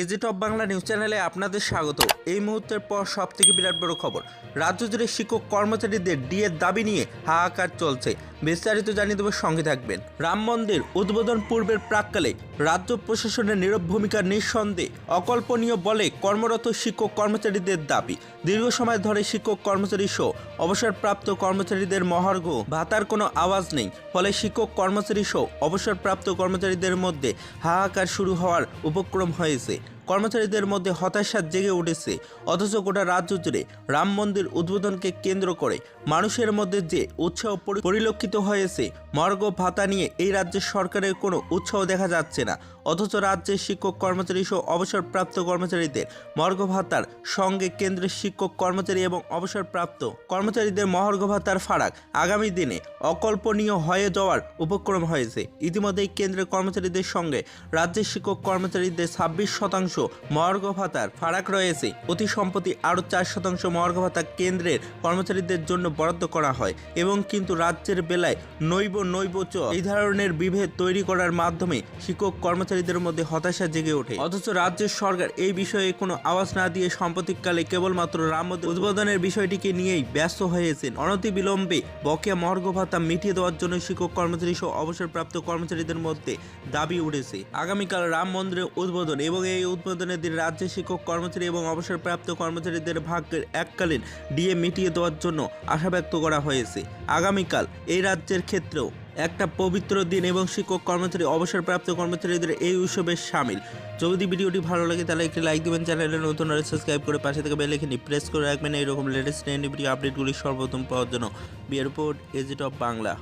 AG top Bangla news চ্যানেলে আপনাদের স্বাগত। এই মুহূর্তের পর সবথেকে বিরাট বড় খবর। রাজ্য জুড়ে শিক্ষক কর্মচারীদের ডিএর দাবি নিয়ে হাহাকার চলছে। বিস্তারিত জানিয়ে দেবো সঙ্গে থাকবেন। রাম মন্দির উদ্বোধন পূর্বের প্রাককালে রাজ্য প্রশাসনের নীরব ভূমিকা নিঃসন্দেহে অকল্পনীয় বলে কর্মরত শিক্ষক কর্মচারীদের দাবি। দীর্ঘ সময় ধরে শিক্ষক কর্মচারী সহ অবসরপ্রাপ্ত কর্মচারীদের মহার্ঘ ভাতার কোনো আওয়াজ নেই। ফলে শিক্ষক কর্মচারী সহ অবসরপ্রাপ্ত কর্মচারীদের মধ্যে হাহাকার শুরু হওয়ার উপক্রম হয়েছে। কর্মচারীদের মধ্যে হতাশা জেগে উঠেছে। অথচ গোটা রাজ্য জুড়ে রাম মন্দির উদ্বোধনকে কেন্দ্র করে মানুষের মধ্যে যে উৎসাহ পরিলক্ষিত হয়েছে, মর্গ ভাতা নিয়ে এই রাজ্যের সরকারের কোনো উৎসাহ দেখা যাচ্ছে না। অথচ রাজ্যের শিক্ষক কর্মচারী সহ অবসরপ্রাপ্ত কর্মচারীদের মর্গ ভাতার সঙ্গে কেন্দ্রের শিক্ষক কর্মচারী এবং অবসরপ্রাপ্ত কর্মচারীদের মহার্ঘ ভাতার ফারাক আগামী দিনে অকল্পনীয় হয়ে যাওয়ার উপক্রম হয়েছে। ইতিমধ্যেই কেন্দ্রের কর্মচারীদের সঙ্গে রাজ্যের শিক্ষক কর্মচারীদের ছাব্বিশ শতাংশ মহার্ঘ ভাতার ফারাক রয়েছে। অতি সম্প্রতি আরও চার শতাংশ মর্গ ভাতা কেন্দ্রের কর্মচারীদের জন্য বরাদ্দ করা হয় এবং কিন্তু রাজ্যের বেলায় নৈব নৈবচ এই ধরনের বিভেদ তৈরি করার মাধ্যমে শিক্ষক কর্মচারীদের মধ্যে হতাশা জেগে ওঠে। অথচ রাজ্যের সরকার এই বিষয়ে কোনো আওয়াজ না দিয়ে সাম্প্রতিককালে কেবলমাত্র রাম মন্দির উদ্বোধনের বিষয়টিকে নিয়েই ব্যস্ত হয়েছেন। অনতিবিলম্বে বকেয়া মর্গ ভাতা মিটিয়ে দেওয়ার জন্য শিক্ষক কর্মচারী সহ অবসরপ্রাপ্ত কর্মচারীদের মধ্যে দাবি উঠেছে। আগামীকাল রাম মন্দিরের উদ্বোধন এবং এই দিন রাজ্যের শিক্ষক, কর্মচারী এবং অবসরপ্রাপ্ত কর্মচারীদের ভাগ্যের এককালীন ডিএ মিটিয়ে দেওয়ার জন্য আশা ব্যক্ত করা হয়েছে। আগামীকাল এই রাজ্যের ক্ষেত্রেও একটা পবিত্র দিন এবং শিক্ষক, কর্মচারী, অবসরপ্রাপ্ত কর্মচারীদের এই উৎসবে সামিল। যদি ভিডিওটি ভালো লাগে, তাহলে একটি লাইক দিবেন, চ্যানেলে নতুন হলে সাবস্ক্রাইব করে পাশে থেকে বেল আইকনটি প্রেস করে রাখবেন। এইরকম লেটেস্ট ভিডিও আপডেটগুলি সর্বপ্রথম পাওয়ার জন্য। বিয়ার রিপোর্ট এজিট অফ বাংলা